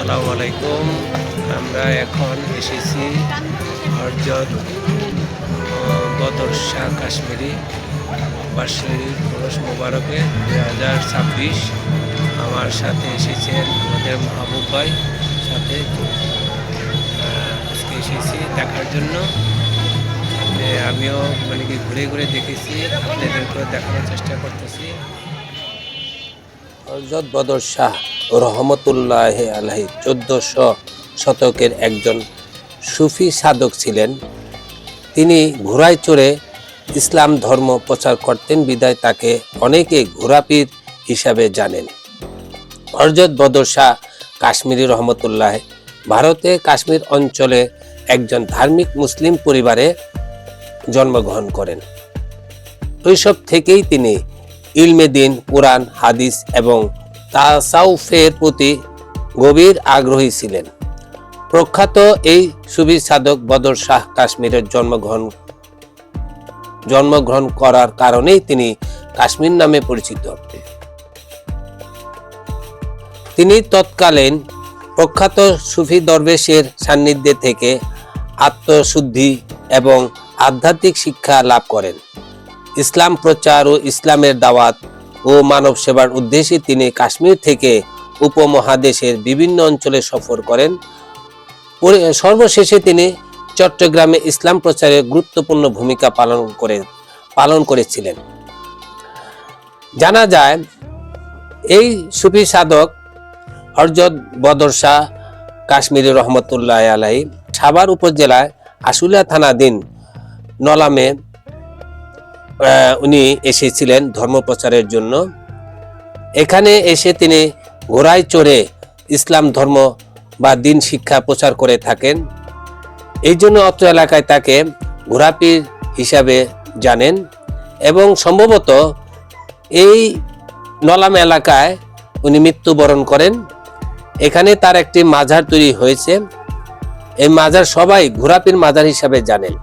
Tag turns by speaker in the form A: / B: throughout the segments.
A: আসসালামু আলাইকুম। আমরা এখন এসেছি হরজত বদর শাহ কাশ্মীরি বার্ষিক খরচ মোবারকে দুই হাজার ছাব্বিশ। আমার সাথে এসেছেন আমাদের মাহবুব ভাই সাথে। আজকে এসেছি দেখার জন্য। আমিও মানে কি ঘুরে ঘুরে দেখেছি, আপনাদেরকেও দেখানোর চেষ্টা করতেছি। হজরত বদর শাহ। রহমতুল্লাহ আলহী চোদ্দশো শতকের একজন সুফি সাধক ছিলেন। তিনি ঘোড়ায় চড়ে ইসলাম ধর্ম প্রচার করতেন, বিদায় তাকে অনেকে ঘোড়াপীর হিসাবে জানেন। হরজত বদর শাহ কাশ্মীরি রহমতুল্লাহ ভারতে কাশ্মীর অঞ্চলে একজন ধার্মিক মুসলিম পরিবারে জন্মগ্রহণ করেন। শৈশব থেকেই তিনি ইলমে দিন, কোরআন, হাদিস এবং তাসাউফের প্রতি গভীর আগ্রহী ছিলেন। প্রখ্যাত এই সুবি সাধক বদর শাহ কাশ্মীরের জন্মগ্রহণ জন্মগ্রহণ করার কারণেই তিনি কাশ্মীর নামে পরিচিত। তিনি তৎকালীন প্রখ্যাত সুফি দরবেশের সান্নিধ্যে থেকে আত্মশুদ্ধি এবং আধ্যাত্মিক শিক্ষা লাভ করেন। ইসলাম প্রচার ও ইসলামের দাওয়াত ও মানব সেবার উদ্দেশ্যে তিনি কাশ্মীর থেকে উপমহাদেশের বিভিন্ন অঞ্চলে সফর করেন। সর্বশেষে তিনি চট্টগ্রামে ইসলাম প্রচারে গুরুত্বপূর্ণ ভূমিকা পালন করে, পালন করেছিলেন। জানা যায়, এই সুফি সাধক হরজত বদর শাহ কাশ্মীরি রহমতুল্লাহ আলাই সাভার উপজেলায় আশুলিয়া থানাধীন নলামে উনি এসেছিলেন ধর্ম প্রচারের জন্য। এখানে এসে তিনি ঘোড়ায় চড়ে ইসলাম ধর্ম বা দিন শিক্ষা প্রচার করে থাকেন। এই জন্য অত্র এলাকায় তাকে ঘোড়াপীর হিসাবে জানেন এবং সম্ভবত এই নলাম এলাকায় উনি মৃত্যুবরণ করেন। এখানে তার একটি মাজার তৈরি হয়েছে। এই মাজার সবাই ঘোড়াপীর মাজার হিসাবে জানেন।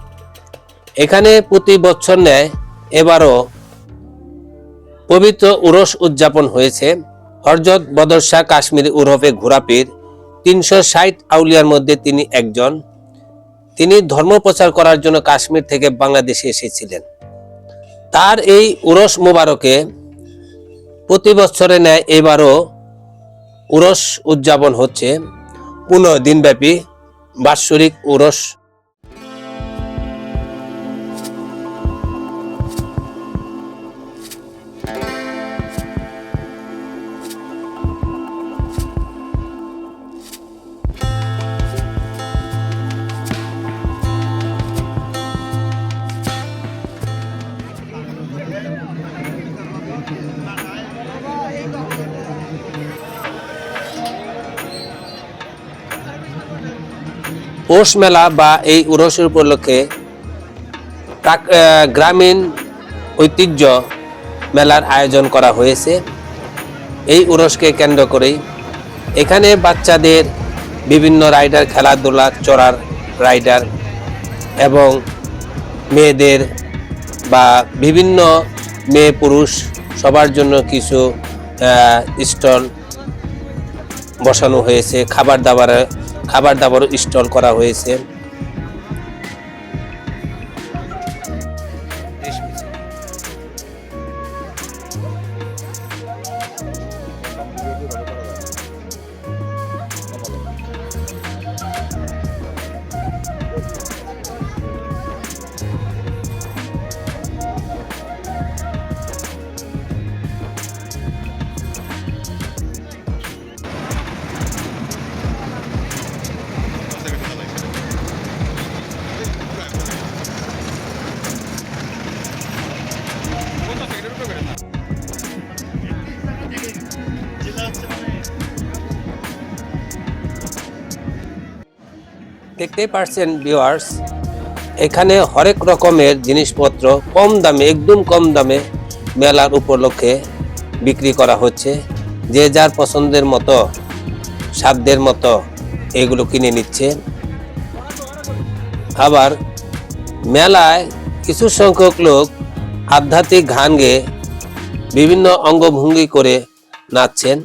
A: এখানে প্রতি বছর ন্যায় এবারও পবিত্র উরস উদযাপন হয়েছে। হরজত বদর শাহ কাশ্মীর উরফে ঘোরাপীর তিনশো ষাট আউলিয়ার মধ্যে তিনি একজন। তিনি ধর্ম প্রচার করার জন্য কাশ্মীর থেকে বাংলাদেশে এসেছিলেন। তার এই উরস মোবারকে প্রতি বছরে ন্যায় এবারও উরস উদযাপন হচ্ছে। পনেরো দিনব্যাপী বাৎসরিক উরস পৌষ মেলা বা এই উরসের উপলক্ষে গ্রামীণ ঐতিহ্য মেলার আয়োজন করা হয়েছে। এই উরসকে কেন্দ্র করেই এখানে বাচ্চাদের বিভিন্ন রাইডার, খেলাধুলা, চড়ার রাইডার এবং মেয়েদের বা বিভিন্ন মেয়ে পুরুষ সবার জন্য কিছু স্টল বসানো হয়েছে, খাবার দাবার খাবার দাবারও স্টল করা হয়েছে। দেখতেই পারছেন ভিউয়ার্স এখানে হরেক রকমের জিনিসপত্র কম দামে, একদম কম দামে মেলার উপলক্ষে বিক্রি করা হচ্ছে। যে যার পছন্দের মতো, সাধ্যের মতো এগুলো কিনে নিচ্ছে। আবার মেলায় কিছু সংখ্যক লোক আধ্যাত্মিক গান গেয়ে বিভিন্ন অঙ্গভঙ্গি করে নাচছেন।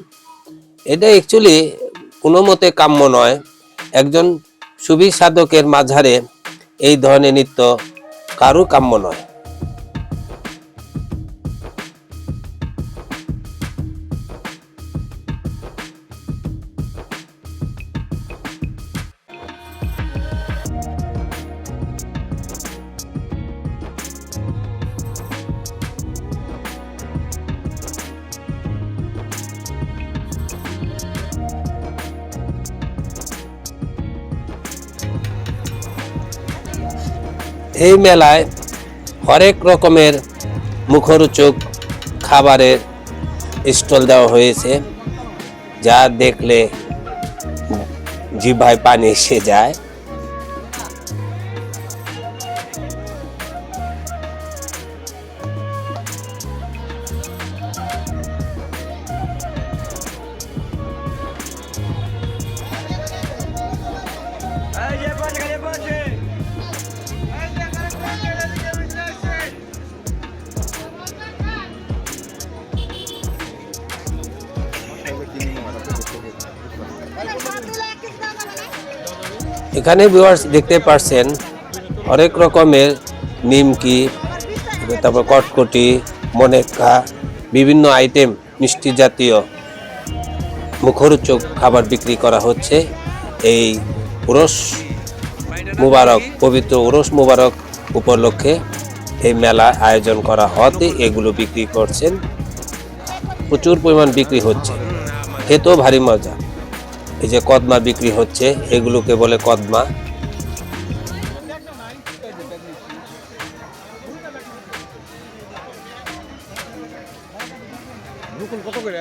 A: এটা অ্যাকচুয়ালি কোনো মতে কাম্য নয়। একজন সুবি সাধকের মাঝারে এই ধরনের নৃত্য কারু কাম্য নয়। এই মেলায় হরেক রকমের মুখরোচক খাবারের স্টল দেওয়া হয়েছে, যা দেখলে জিভায় পানি এসে যায়। এখানে ভিউয়ার্স দেখতে পারছেন অনেক রকমের নিমকি, তারপর কটকটি মনেকা বিভিন্ন আইটেম মিষ্টি জাতীয় মুখরোচক খাবার বিক্রি করা হচ্ছে। এই উরস মুবারক, পবিত্র উরস মুবারক উপলক্ষে এই মেলা আয়োজন করা হতে এগুলো বিক্রি করছেন। প্রচুর পরিমাণ বিক্রি হচ্ছে। খেতেও ভারী মজা। এই যে কদমা বিক্রি হচ্ছে এগুলোকে বলে কদমা।
B: কত করে?